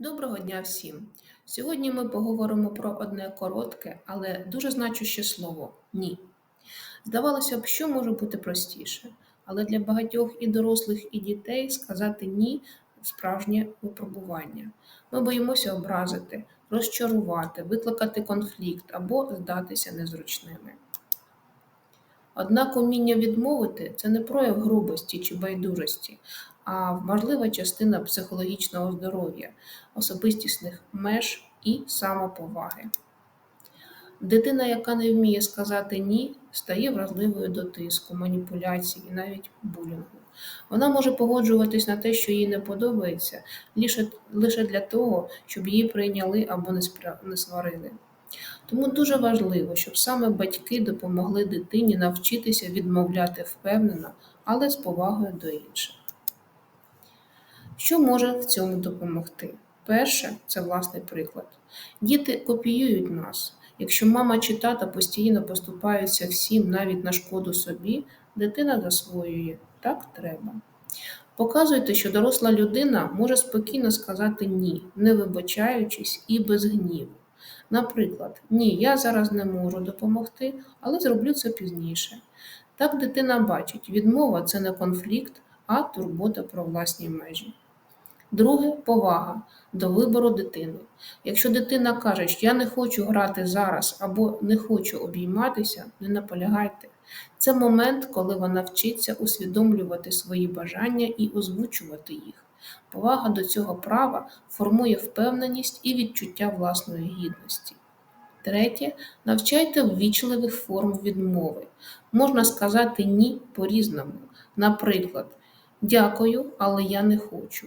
Доброго дня всім! Сьогодні ми поговоримо про одне коротке, але дуже значуще слово ні. Здавалося б, що може бути простіше, але для багатьох і дорослих, і дітей сказати ні справжнє випробування. Ми боїмося образити, розчарувати, викликати конфлікт або здатися незручними. Однак уміння відмовити це не прояв грубості чи байдужості, а важлива частина психологічного здоров'я, особистісних меж і самоповаги. Дитина, яка не вміє сказати ні, стає вразливою до тиску, маніпуляцій і навіть булінгу. Вона може погоджуватись на те, що їй не подобається, лише, для того, щоб її прийняли або не сварили. Тому дуже важливо, щоб саме батьки допомогли дитині навчитися відмовляти впевнено, але з повагою до інших. Що може в цьому допомогти? Перше це власний приклад. Діти копіюють нас. Якщо мама чи тата постійно поступаються всім, навіть на шкоду собі, дитина засвоює так треба. Показуйте, що доросла людина може спокійно сказати ні, не вибачаючись і без гніву. Наприклад, ні, я зараз не можу допомогти, але зроблю це пізніше. Так дитина бачить, відмова це не конфлікт, а турбота про власні межі. Друге повага до вибору дитини. Якщо дитина каже, що я не хочу грати зараз або не хочу обійматися, не наполягайте. Це момент, коли вона вчиться усвідомлювати свої бажання і озвучувати їх. Повага до цього права формує впевненість і відчуття власної гідності. Третє, навчайте ввічливих форм відмови. Можна сказати ні по-різному. Наприклад, дякую, але я не хочу.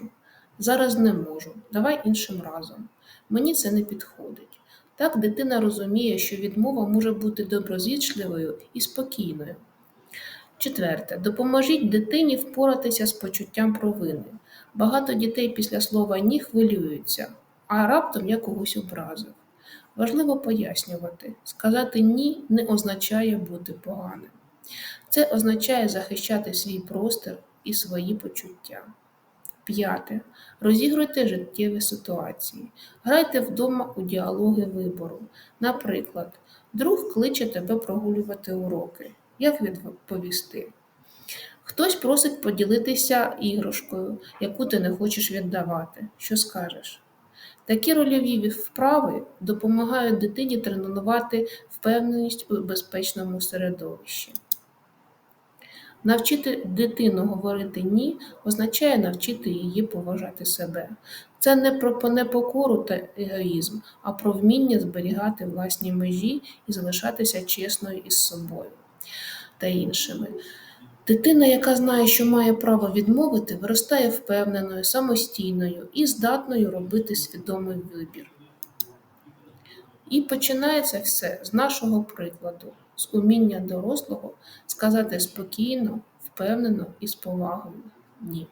Зараз не можу, давай іншим разом. Мені це не підходить. Так дитина розуміє, що відмова може бути доброзичливою і спокійною. Четверте, допоможіть дитині впоратися з почуттям провини. Багато дітей після слова ні хвилюються, а раптом я когось образив. Важливо пояснювати, сказати ні не означає бути поганим. Це означає захищати свій простір і свої почуття. П'яте. Розігруйте життєві ситуації. Грайте вдома у діалоги вибору. Наприклад, друг кличе тебе прогулювати уроки. Як відповісти? Хтось просить поділитися іграшкою, яку ти не хочеш віддавати. Що скажеш? Такі рольові вправи допомагають дитині тренувати впевненість у безпечному середовищі. Навчити дитину говорити ні означає навчити її поважати себе. Це не про непокору та егоїзм, а про вміння зберігати власні межі і залишатися чесною із собою та іншими. Дитина, яка знає, що має право відмовити, виростає впевненою, самостійною і здатною робити свідомий вибір. І починається все з нашого прикладу, з уміння дорослого сказати спокійно, впевнено і з повагою ні.